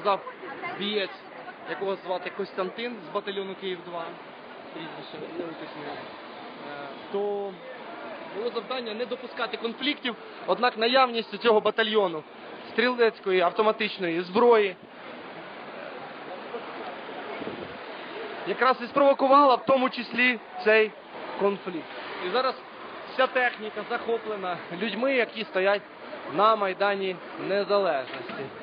сказав бієць, якого звати Костянтин з батальйону Київ 2, прізвище не уточнює, е, то було завдання не допускати конфліктів, однак наявність цього батальйону стрілецької автоматичної зброї якраз і спровокувала в тому числі цей конфлікт. І зараз вся техніка захоплена людьми, які стоять на Майдані Незалежності.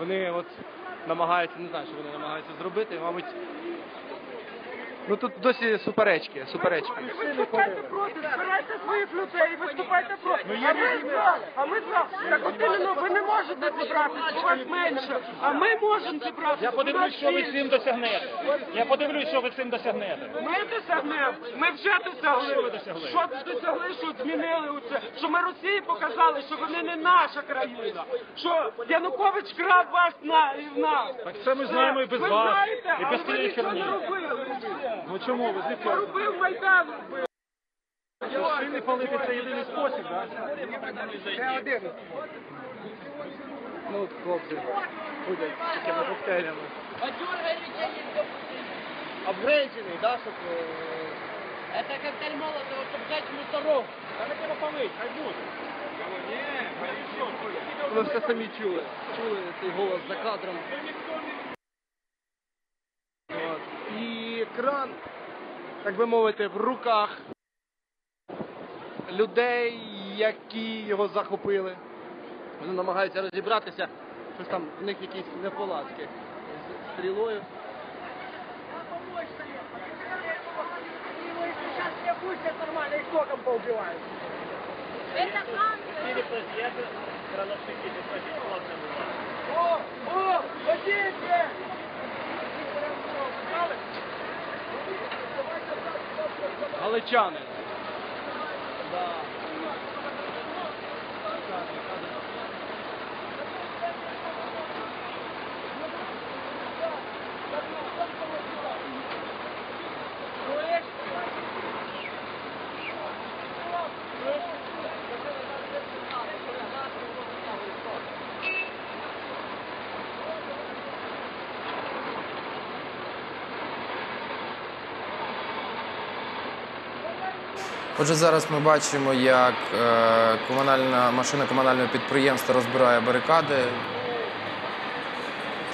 Вони от намагаються, не знаю, що вони намагаються зробити, мабуть. Ну тут досі суперечки, суперечки. Виступайте проти, збирайте своїх людей, виступайте проти. а ми за, а ми за. Так от іменно, ви не можете зібратися, бо вас менше, а ми можемо зібратися. Я подивлюсь, що ви цим досягнете. Я подивлюсь, що ви цим досягнете. Ми досягнемо, ми вже досягли. Що ви досягли? Що досягли, що змінили оце, що ми Росії показали, що вони не наша країна, що Янукович крав вас на і в нас. Так це ми знаємо і без ви вас, знаєте, і але без ви цієї нічого не робили. Ну чому ви звідки? Робив Майдан, робив. Шини палити це єдиний спосіб, так? Ну от хлопці ходять з такими коктейлями. Обгренчений, да, щоб... е, Это коктейль Молотова, чтобы сжечь мусоров. Та не треба палити, хай буде. Ви все самі чули. Чули цей голос за кадром. От. І кран, так би мовити, в руках людей, які його захопили. Вони намагаються розібратися, щось там в них якісь неполадки з стрілою. Пустят нормально, их током поубивают. Это канцлер. О, о, ходите! Галичани. Отже, зараз ми бачимо, як е, комунальна машина комунального підприємства розбирає барикади.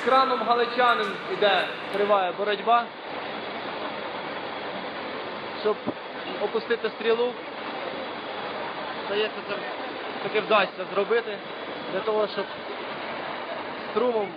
З краном галичанин іде, триває боротьба, щоб опустити стрілу. Здається, це таки вдасться зробити для того, щоб струмом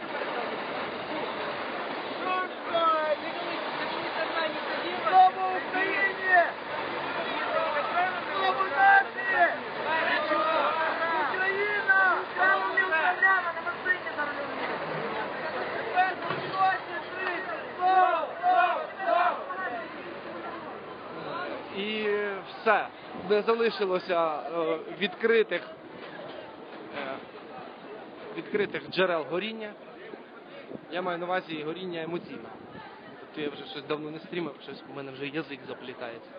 і все. Не залишилося е, відкритих, е, відкритих джерел горіння. Я маю на увазі горіння емоційне. Тобто я вже щось давно не стрімив, щось у мене вже язик заплітається.